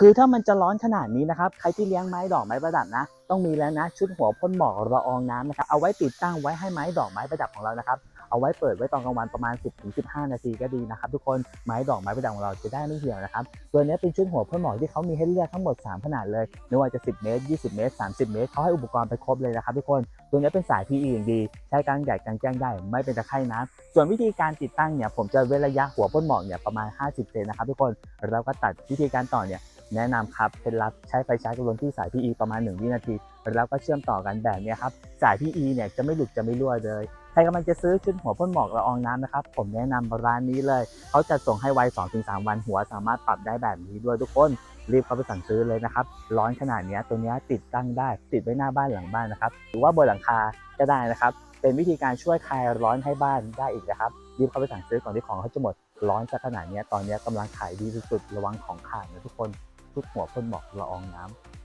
คือถ้ามันจะร้อนขนาดนี้นะครับ ใครที่เลี้ยงไม้ดอกไม้ประดับนะ ต้องมีแล้วนะ ชุดหัวพ่นหมอกระอองน้ำนะครับ เอาไว้ติดตั้งไว้ให้ไม้ดอกไม้ประดับของเรานะครับ เอาไว้เปิดไว้ตอนกลางวันประมาณ 10-15 นาทีก็ดีนะครับทุกคนไม้ดอกไม้ประดับของเราจะได้ไม่เหี่ยวนะครับตัวนี้เป็นชุดหัวพ่นหมอกที่เขามีให้เลือกทั้งหมด 3 ขนาดเลยไม่ว่าจะ 10 เมตร 20 เมตร 30 เมตรเขาให้อุปกรณ์ไปครบเลยนะครับทุกคนตัวนี้เป็นสาย PE อย่างดี ใช้กลางใหญ่กลางแจ้งได้ไม่เป็นตะไคร่น้ำส่วนวิธีการติดตั้งเนี่ยผมจะเว้นระยะหัวพ่นหมอกเนี่ยประมาณ 50 เซนนะครับทุกคนแล้วก็ตัดวิธีการต่อเนี่ยแนะนำครับเคล็ดลับใช้ไฟชาร์จกำลังที่สาย PE ประมาณ 1 วินาที แล้วก็เชื่อมต่อกันแบบนี้ครับ สาย PE เนี่ยจะไม่หลุดจะไม่รั่วเลย รกำลังจะซื้อชุดหัวพ่นหมอกละอองน้ำนะครับ ผมแนะนำร้านนี้เลย เขาจะส่งให้ไว 2-3 วันหัวสามารถปรับได้แบบนี้ด้วยทุกคนรีบเข้าไปสั่งซื้อเลยนะครับ ร้อนขนาดนี้ตัวนี้ติดตั้งได้ ติดไว้หน้าบ้านหลังบ้านนะครับ หรือว่าบนหลังคาก็ได้นะครับ เป็นวิธีการช่วยคลายร้อนให้บ้านได้อีกนะครับ รีบเข้าไปสั่งซื้อก่อนที่ของเขาจะหมด ร้อนจะขนาดนี้ตอนนี้ยกำลังขายดีสุดๆ ระวังของขาดนะทุกคนชุดหัวพ่นหมอกละอองน้ำ